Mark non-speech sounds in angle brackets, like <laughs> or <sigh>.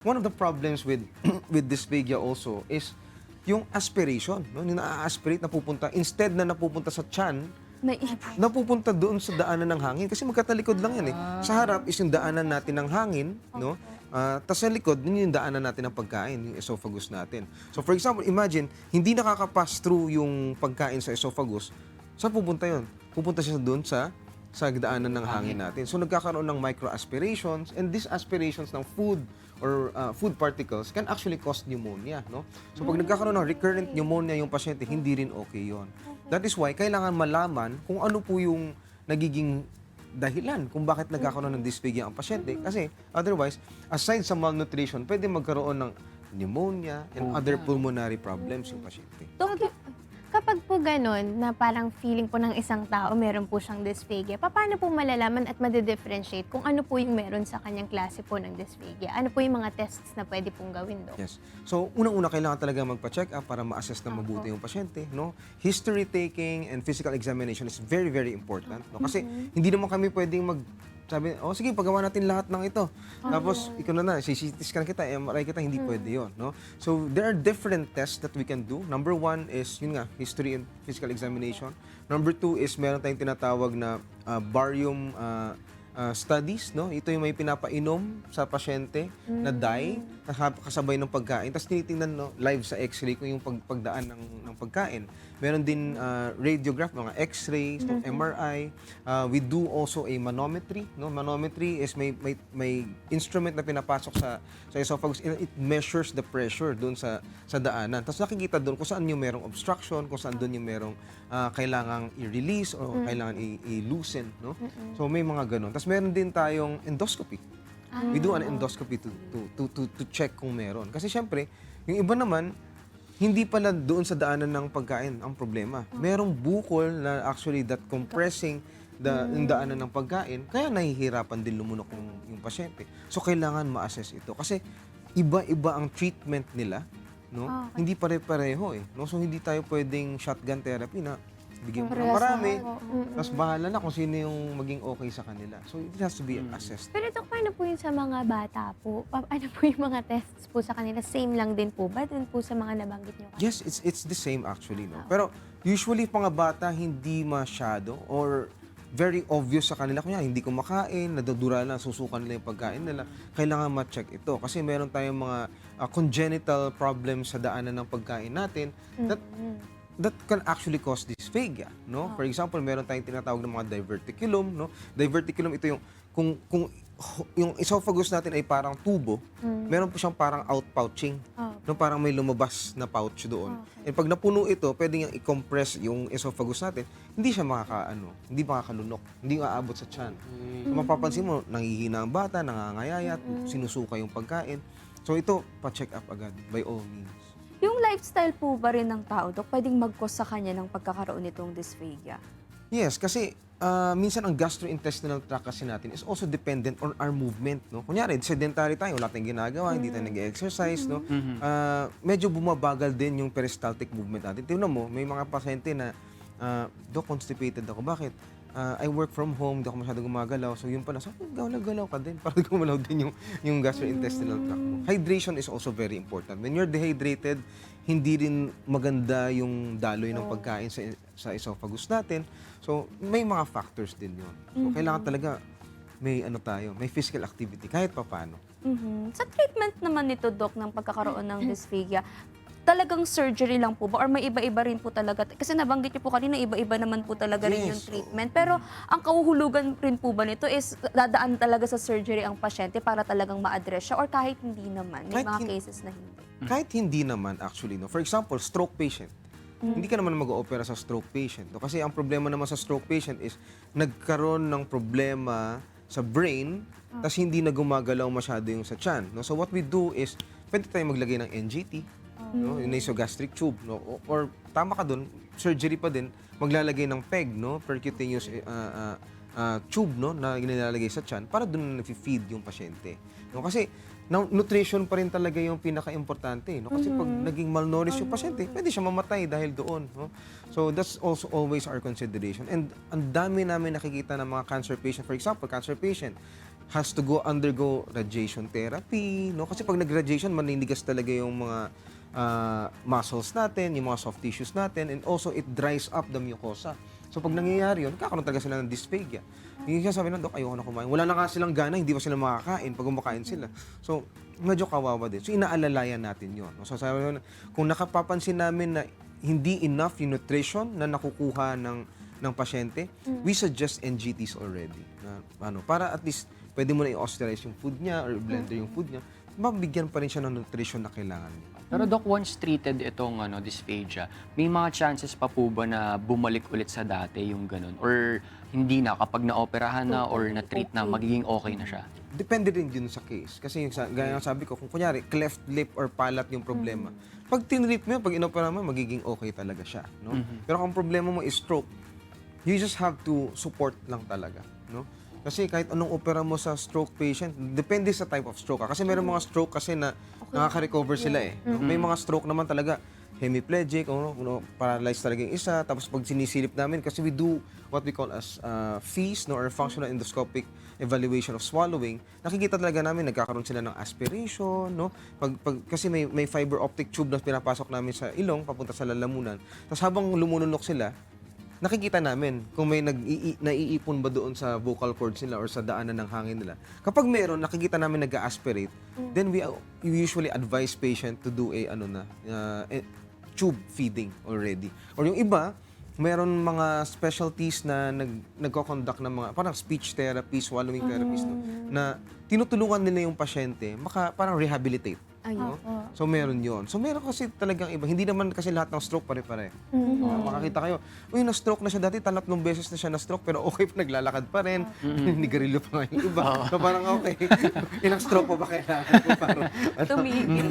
One of the problems with <clears throat> with dysphagia also is yung aspiration, no? Yung na-aspirate napupunta instead na napupunta sa tiyan, Naipon. napupunta doon sa daanan ng hangin kasi magkatalikod lang yan eh. Sa harap is yung daanan natin ng hangin, no? Ah, tas sa likod, yun yung daanan natin ng pagkain, yung esophagus natin. So for example, imagine, hindi nakaka-pass through yung pagkain sa esophagus, saan pupunta yun? Pupunta siya doon sa sa daanan ng hangin natin. So nagkakaroon ng microaspirations and these aspirations ng food or uh, food particles can actually cause pneumonia, no? So pag nagkakaroon ng recurrent pneumonia yung pasyente, hindi rin okay 'yon. That is why kailangan malaman kung ano po yung nagiging dahilan kung bakit nagkakaroon ng dysphagia ang pasyente. Kasi otherwise, aside sa malnutrition, pwede magkaroon ng pneumonia and other pulmonary problems yung pasyente. Dok, kapag po ganun, na parang feeling po ng isang tao, meron po siyang dysphagia, paano po malalaman at madidifferentiate kung ano po yung meron sa kanyang klase po ng dysphagia? Ano po yung mga tests na pwede pong gawin, Dok? Yes. So, unang-una kailangan talaga magpa-check up para ma-assess na mabuti yung pasyente, no? History taking and physical examination is very very important, no? Kasi hindi naman kami pwedeng mag sabi, oh sige, pagawa natin lahat ng ito. Tapos, ikaw na na, CT scan kita, MRI kita, hindi pwede yon no? So, there are different tests that we can do. Number one is, yun nga, history and physical examination. Number two is, meron tayong tinatawag na uh, barium uh, uh, studies, no? Ito yung may pinapainom sa pasyente na dye kasab- kasabay ng pagkain. Tapos tinitingnan no, live sa x-ray kung yung pag- pagdaan ng, ng pagkain. Meron din uh, radiograph, mga x-rays, no, MRI. Uh, we do also a manometry, no? Manometry is may may, may instrument na pinapasok sa sa esophagus. It measures the pressure doon sa sa daanan. Tapos nakikita doon kung saan yung merong obstruction, kung saan doon yung merong uh, kailangang i-release o kailangan i- i-loosen, no? So may mga ganun. Tapos meron din tayong endoscopy. We do an endoscopy to, to, to, to, to check kung meron. Kasi syempre, yung iba naman, hindi pala doon sa daanan ng pagkain ang problema. Merong bukol na actually that compressing the, yung daanan ng pagkain, kaya nahihirapan din lumunok yung, yung pasyente. So, kailangan ma-assess ito. Kasi iba-iba ang treatment nila, no? Hindi pare-pareho eh. No? So, hindi tayo pwedeng shotgun therapy na bigyan mo ng Parehas marami, na ako. tapos bahala na kung sino yung maging okay sa kanila. So, it has to be assessed. Pero Dok, paano po yun sa mga bata po? Pa- Ano po yung mga tests po sa kanila? Same lang din po ba din po sa mga nabanggit nyo? kanina? Yes, it's it's the same actually, no. Pero usually mga bata hindi masyado or very obvious sa kanila kunya hindi kumakain, nadudura na, susukan nila yung pagkain nila. Kailangan ma-check ito kasi meron tayong mga uh, congenital problems sa daanan ng pagkain natin that that can actually cause dysphagia, no? For example, meron tayong tinatawag ng mga diverticulum, no? Diverticulum ito yung kung kung yung esophagus natin ay parang tubo, meron po siyang parang outpouching. No, parang may lumabas na pouch doon. And pag napuno ito, pwede niyang i-compress yung esophagus natin. Hindi siya makakaano, hindi makakalunok, hindi aabot sa tiyan. So, mapapansin mo, nangihina ang bata, nangangayayat, sinusuka yung pagkain. So ito, pa-check up agad by all means. Lifestyle po ba rin ng tao, Dok, pwedeng mag-cause sa kanya ng pagkakaroon nitong dysphagia? Yes, kasi ah, minsan ang gastrointestinal tract kasi natin is also dependent on our movement, no? Kunyari, sedentary tayo, wala tayong ginagawa, hindi tayo nag-exercise, no? Ah, medyo bumabagal din yung peristaltic movement natin. Tingnan mo, may mga pasyente na, uh, Dok, constipated ako. Bakit? Ah, I work from home, hindi ako masyado gumagalaw. So yun pala, so galaw-galaw ka din <laughs> para gumalaw din yung, yung gastrointestinal tract mo. Hydration is also very important. When you're dehydrated, hindi rin maganda yung daloy ng pagkain sa, sa esophagus natin. So, may mga factors din yun. So, kailangan talaga may ano tayo, may physical activity kahit papaano. Mhm. Sa treatment naman nito, Dok, ng pagkakaroon ng <clears throat> dysphagia, talagang surgery lang po ba? Or may iba-iba rin po talaga? Kasi nabanggit niyo po kanina, iba-iba naman po talaga rin yung treatment. Pero ang kahuhulugan rin po ba nito is dadaan talaga sa surgery ang pasyente para talagang ma-address siya? Or kahit hindi naman? May Kahit mga hin- cases na hindi. Kahit hindi naman actually, no. For example, stroke patient. Hindi ka naman mag-oopera sa stroke patient. No? Kasi ang problema naman sa stroke patient is nagkaroon ng problema sa brain, tas hindi na gumagalaw masyado yung sa tiyan. No? So what we do is, pwede tayo maglagay ng NGT, no? yung nasogastric tube. No? O- Or, tama ka dun, surgery pa din, maglalagay ng PEG, no? percutaneous uh, uh, uh, tube no? na nilalagay sa tiyan para dun na feed yung pasyente. No? Kasi na- nutrition pa rin talaga yung pinaka-importante. No? Kasi pag naging malnourished yung pasyente, pwede siya mamatay dahil doon. No? So that's also always our consideration. And ang dami namin nakikita ng mga cancer patient. For example, cancer patient, has to go undergo radiation therapy, no? Kasi pag nag-radiation, maninigas talaga yung mga ah, muscles natin, yung mga soft tissues natin, and also it dries up the mucosa. So pag nangyayari yun, kakaroon talaga sila ng dysphagia. Yung kaya sabi ng dok, ayoko na kumain. Wala na nga silang gana, hindi pa sila makakain pag kumakain sila. So, medyo kawawa din. So, inaalalayan natin yun. So, sabi ko, kung nakapapansin namin na hindi enough yung nutrition na nakukuha ng ng pasyente, we suggest NGTs already. Na, ano, para at least pwede mo na i-austerize yung food niya or blender yung food niya, mabigyan pa rin siya ng nutrition na kailangan niya. Pero Doc, once treated itong ano, dysphagia, may mga chances pa po ba na bumalik ulit sa dati yung ganun? Or hindi na kapag naoperahan na or na-treat na, magiging okay na siya? Depende rin yun sa case. Kasi yung sa, gaya ng sabi ko, kung kunyari, cleft lip or palate yung problema, pag tinrip mo yun, pag inopera mo, magiging okay talaga siya. No? Pero kung problema mo is stroke, you just have to support lang talaga. No? Kasi kahit anong opera mo sa stroke patient, depende sa type of stroke. ah. Kasi meron mga stroke kasi na nakaka-recover sila eh. May mga stroke naman talaga hemiplegic, ano, ano, paralyzed talaga yung isa. Tapos pag sinisilip namin, kasi we do what we call as uh, FEES, no, or Functional Endoscopic Evaluation of Swallowing, nakikita talaga namin, nagkakaroon sila ng aspiration, no? Pag, pag, kasi may, may fiber optic tube na pinapasok namin sa ilong, papunta sa lalamunan. Tapos habang lumununok sila, nakikita namin kung may nag naiipon ba doon sa vocal cords nila or sa daanan ng hangin nila. Kapag meron, nakikita namin nag-aspirate, then we, uh, we usually advise patient to do a ano na uh, eh, tube feeding already. Or yung iba, meron mga specialties na nag nagko-conduct ng mga parang speech therapy, swallowing therapies no, na tinutulungan nila yung pasyente maka parang rehabilitate. Ayun. No? So meron yon. So meron kasi talagang iba. Hindi naman kasi lahat ng stroke pare-pare. Uh, makakita kayo, uy, na-stroke na siya dati, tatlong beses na siya na-stroke, pero okay pa, naglalakad pa rin. <laughs> Nigarilyo pa nga yung iba. So parang okay, <laughs> ilang stroke pa ba kailangan ko para, ano? Tumigil.